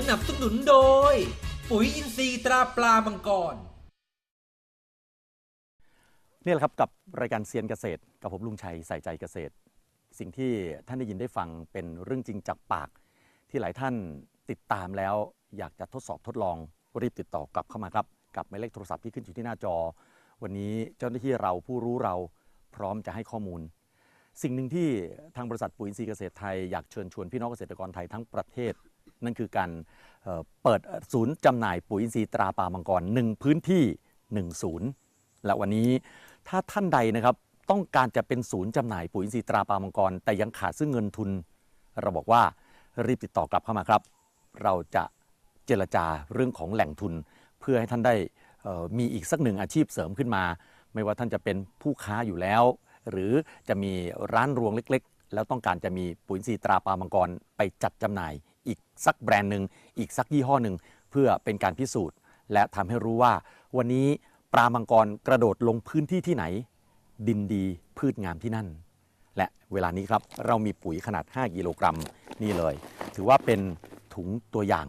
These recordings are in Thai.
สนับสนุนโดย ปุ๋ยอินทรีย์ตราปลามังกร นี่แหละครับกับรายการเซียนเกษตร กับผมลุงชัยใส่ใจเกษตร สิ่งที่ท่านได้ยินได้ฟังเป็นเรื่องจริงจากปาก ที่หลายท่านติดตามแล้ว อยากจะทดสอบทดลองรีบติดต่อกลับเข้ามาครับ กับหมายเลขโทรศัพท์ที่ขึ้นอยู่ที่หน้าจอ วันนี้เจ้าหน้าที่เราผู้รู้เราพร้อมจะให้ข้อมูล สิ่งหนึ่งที่ทางบริษัทปุ๋ยอินทรีย์เกษตรไทยอยากเชิญชวนพี่น้องเกษตรกรไทยทั้งประเทศ นั่นคือการเปิดศูนย์จำหน่ายปุ๋ยอินทรีย์ตราปลามังกรหนึ่งพื้นที่หนึ่งศูนย์และวันนี้ถ้าท่านใดนะครับต้องการจะเป็นศูนย์จำหน่ายปุ๋ยอินทรีย์ตราปลามังกร แต่ยังขาดซึ่งเงินทุน เราบอกว่ารีบติดต่อกลับเข้ามาครับ เราจะเจรจาเรื่องของแหล่งทุน เพื่อให้ท่านได้มีอีกสักหนึ่งอาชีพเสริมขึ้นมา ไม่ว่าท่านจะเป็นผู้ค้าอยู่แล้ว หรือจะมีร้านรวงเล็ก ๆ แล้วต้องการจะมีปุ๋ยอินทรีย์ตราปลามังกร ไปจัดจำหน่าย อีกสักแบรนด์หนึ่งอีกสักยี่ห้อหนึ่งเพื่อเป็นการพิสูจน์ และทำให้รู้ว่า วันนี้ปลามังกรกระโดดลงพื้นที่ที่ไหน ดินดีพืชงามที่นั่น และเวลานี้ครับเรามีปุ๋ยขนาด 5 กิโลกรัมนี่เลย ถือว่าเป็นถุงตัวอย่าง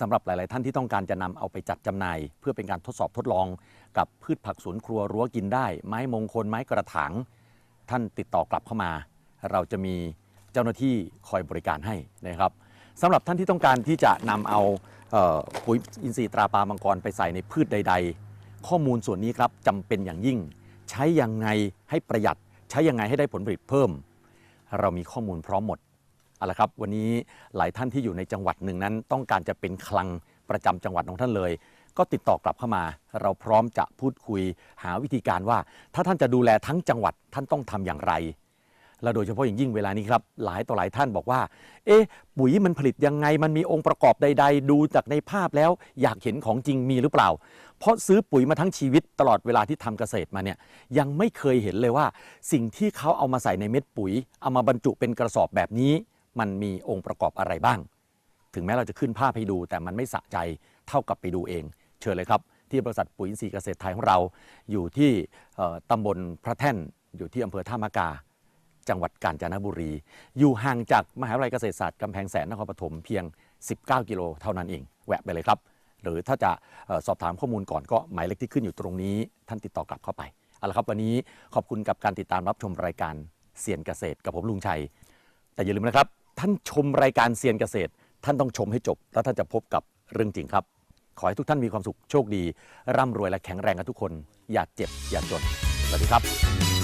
สำหรับหลาย ๆ ท่านที่ต้องการจะนำเอาไปจัดจำหน่าย เพื่อเป็นการทดสอบทดลอง กับพืชผักสวนครัวรั้วกินได้ ไม้มงคลไม้กระถางท่านติดต่อกลับเข้ามา เราจะมีเจ้าหน้าที่คอยบริการให้นะครับ สำหรับท่านที่ต้องการที่จะนำเอาเอ่อปุ๋ยอินทรีย์ตราปลามังกรไปใส่ในพืชใด ๆ ข้อมูลส่วนนี้ครับจำเป็นอย่างยิ่ง ใช้ยังไงให้ประหยัด ใช้ยังไงให้ได้ผลผลิตเพิ่ม เรามีข้อมูลพร้อมหมดเอาละครับ วันนี้หลายท่านที่อยู่ในจังหวัดหนึ่งนั้น ต้องการจะเป็นคลังประจำจังหวัดของท่านเลย ก็ติดต่อกลับเข้ามา เราพร้อมจะพูดคุยหาวิธีการว่า ถ้าท่านจะดูแลทั้งจังหวัดท่านต้องทำอย่างไร และโดยเฉพาะอย่างยิ่งเวลานี้ครับหลายต่อหลายท่านบอกว่า เอ๊ะปุ๋ยมันผลิตยังไง มันมีองค์ประกอบใด ๆ ดูจากในภาพแล้วอยากเห็นของจริงมีหรือเปล่า เพราะซื้อปุ๋ยมาทั้งชีวิตตลอดเวลาที่ทำเกษตรมาเนี่ยยังไม่เคยเห็นเลยว่า สิ่งที่เขาเอามาใส่ในเม็ดปุ๋ย เอามาบรรจุเป็นกระสอบแบบนี้ มันมีองค์ประกอบอะไรบ้าง ถึงแม้เราจะขึ้นภาพให้ดู แต่มันไม่สะใจเท่ากับไปดูเอง เชิญเลยครับ ที่บริษัทปุ๋ยอินทรีย์เกษตรไทยของเรา อยู่ที่ตำบลพระแท่นอยู่ที่อำเภอท่ามะกา จังหวัดกาญจนบุรี อยู่ห่างจากมหาวิทยาลัยเกษตรศาสตร์กำแพงแสนนครปฐมเพียง 19 กิโลเท่านั้นเองแวะไปเลยครับ หรือถ้าจะสอบถามข้อมูลก่อนก็หมายเลขที่ขึ้นอยู่ตรงนี้ ท่านติดต่อกลับเข้าไปเอาละครับวันนี้ขอบคุณกับการติดตามรับชมรายการเซียนเกษตรกับผมลุงชัย แต่อย่าลืมนะครับ ท่านชมรายการเซียนเกษตร ท่านต้องชมให้จบ แล้วท่านจะพบกับเรื่องจริงครับ ขอให้ทุกท่านมีความสุขโชคดี ร่ำรวยและแข็งแรงกันทุกคน อย่าเจ็บอย่าจนสวัสดีครับ